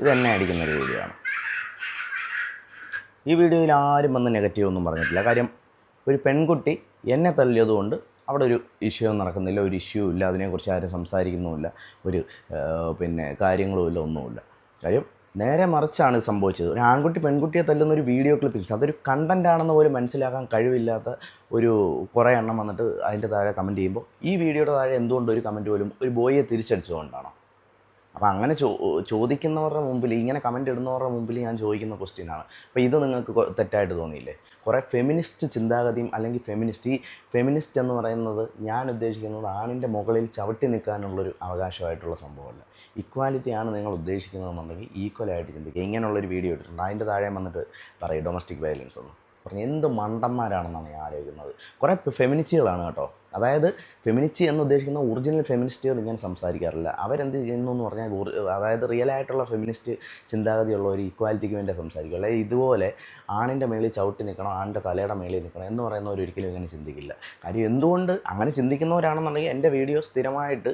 ഇത് അടിക്കുന്ന ഒരു വീഡിയോ ആണ്. ഈ വീഡിയോയിൽ ആരും വന്ന് നെഗറ്റീവ് ഒന്നും പറഞ്ഞിട്ടില്ല. കാര്യം ഒരു പെൺകുട്ടി എന്നെ തല്ലിയതുകൊണ്ട് അവിടെ ഒരു ഇഷ്യൂ ഒന്നും നടക്കുന്നില്ല. ഒരു ഇഷ്യൂ ഇല്ല. അതിനെക്കുറിച്ച് ആരും സംസാരിക്കുന്നുമില്ല. ഒരു പിന്നെ കാര്യങ്ങളുമില്ല ഒന്നുമില്ല. കാര്യം നേരെ മറിച്ചാണ് സംഭവിച്ചത്. ഒരു ആൺകുട്ടി പെൺകുട്ടിയെ തല്ലുന്ന ഒരു വീഡിയോ ക്ലിപ്പിങ്സ് അതൊരു കണ്ടന്റ് ആണെന്ന് പോലും മനസ്സിലാക്കാൻ കഴിവില്ലാത്ത ഒരു കുറേ എണ്ണം വന്നിട്ട് അതിന്റെ താഴെ കമന്റ് ചെയ്യുമ്പോൾ ഈ വീഡിയോയുടെ താഴെ എന്തുകൊണ്ട് ഒരു കമന്റ് പോലും ഒരു ബോയിയെ തിരിച്ചടിച്ചുകൊണ്ടാണോ അപ്പോൾ അങ്ങനെ ചോ ചോദിക്കുന്നവരുടെ മുമ്പിൽ ഇങ്ങനെ കമന്റ് ഇടുന്നവരുടെ മുമ്പിൽ ഞാൻ ചോദിക്കുന്ന ക്വസ്റ്റ്യനാണ് അപ്പോൾ ഇത് നിങ്ങൾക്ക് തെറ്റായിട്ട് തോന്നിയില്ലേ? കുറേ ഫെമിനിസ്റ്റ് ചിന്താഗതിയും അല്ലെങ്കിൽ ഫെമിനിസ്റ്റ് ഈ ഫെമിനിസ്റ്റ് എന്ന് പറയുന്നത് ഞാൻ ഉദ്ദേശിക്കുന്നത് ആണിന്റെ മുകളിൽ ചവിട്ടി നിൽക്കാനുള്ളൊരു അവകാശമായിട്ടുള്ള സംഭവമല്ല. ഇക്വാലിറ്റിയാണ് നിങ്ങൾ ഉദ്ദേശിക്കുന്നതെന്നുണ്ടെങ്കിൽ ഈക്വലായിട്ട് ചിന്തിക്കുക. ഇങ്ങനെയുള്ളൊരു വീഡിയോ ഇട്ടിട്ടുണ്ട്. അതിന്റെ താഴെ വന്നിട്ട് പറയും ഡൊമസ്റ്റിക് വയലൻസ് എന്ന്. പറഞ്ഞ് എന്ത് മണ്ടന്മാരാണെന്നാണ് ഞാൻ ആലോചിക്കുന്നത്. കുറേ ഫെമിനിസ്റ്റുകളാണ് കേട്ടോ. അതായത് ഫെമിനിസ്റ്റ് എന്ന് ഉദ്ദേശിക്കുന്ന ഒറിജിനൽ ഫെമിനിസ്റ്റുകൾ ഇങ്ങനെ സംസാരിക്കാറില്ല. അവരെന്ത് ചെയ്യുന്നു എന്ന് പറഞ്ഞാൽ അതായത് റിയൽ ആയിട്ടുള്ള ഫെമിനിസ്റ്റ് ചിന്താഗതിയുള്ള ഒരു ഈക്വാലിറ്റിക്ക് വേണ്ടി സംസാരിക്കും അല്ലെങ്കിൽ ഇതുപോലെ ആണിന്റെ മേളിൽ ചവിട്ടി നിൽക്കണം ആണിന്റെ തലയുടെ മേളിൽ നിൽക്കണം എന്ന് പറയുന്നവർ ഒരിക്കലും ഇങ്ങനെ ചിന്തിക്കില്ല. കാര്യം എന്തുകൊണ്ട് അങ്ങനെ ചിന്തിക്കുന്നവരാണെന്നുണ്ടെങ്കിൽ എന്റെ വീഡിയോ സ്ഥിരമായിട്ട്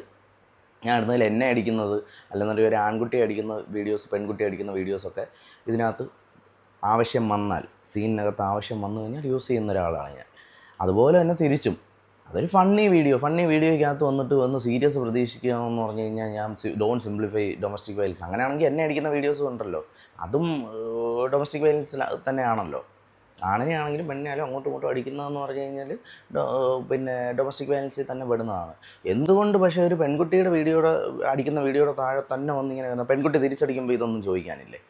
ഞാൻ ഇടുന്നതിൽ എന്നെ അടിക്കുന്നത് അല്ലെന്നുണ്ടെങ്കിൽ ഒരു ആൺകുട്ടി അടിക്കുന്ന വീഡിയോസ് പെൺകുട്ടി അടിക്കുന്ന വീഡിയോസൊക്കെ ഇതിനകത്ത് ആവശ്യം വന്നാൽ സീനിനകത്ത് ആവശ്യം വന്നു കഴിഞ്ഞാൽ യൂസ് ചെയ്യുന്ന ഒരാളാണ് ഞാൻ. അതുപോലെ തന്നെ തിരിച്ചും. അതൊരു ഫണ്ണി വീഡിയോ ഫണ്ണി വീഡിയോയ്ക്കകത്ത് വന്നിട്ട് വന്ന് സീരിയസ് പ്രതീക്ഷിക്കുകയെന്ന് പറഞ്ഞു കഴിഞ്ഞാൽ ഞാൻ ഡോൺ സിംപ്ലിഫൈ ഡൊമസ്റ്റിക് വയലൻസ് അങ്ങനെയാണെങ്കിൽ എന്നെ അടിക്കുന്ന വീഡിയോസ് ഉണ്ടല്ലോ. അതും ഡൊമസ്റ്റിക് വയലൻസിൽ തന്നെയാണല്ലോ. ആണിനെയാണെങ്കിലും പെണ്ണിനായാലും അങ്ങോട്ടും ഇങ്ങോട്ടും അടിക്കുന്നതെന്ന് പറഞ്ഞു കഴിഞ്ഞാൽ പിന്നെ ഡൊമസ്റ്റിക് വയലൻസിൽ തന്നെ പെടുന്നതാണ്. എന്തുകൊണ്ട് പക്ഷേ ഒരു പെൺകുട്ടിയുടെ വീഡിയോയുടെ അടിക്കുന്ന വീഡിയോയുടെ താഴെ തന്നെ വന്നിങ്ങനെ പെൺകുട്ടി തിരിച്ചടിക്കുമ്പോൾ ഇതൊന്നും ചോദിക്കാനില്ലേ?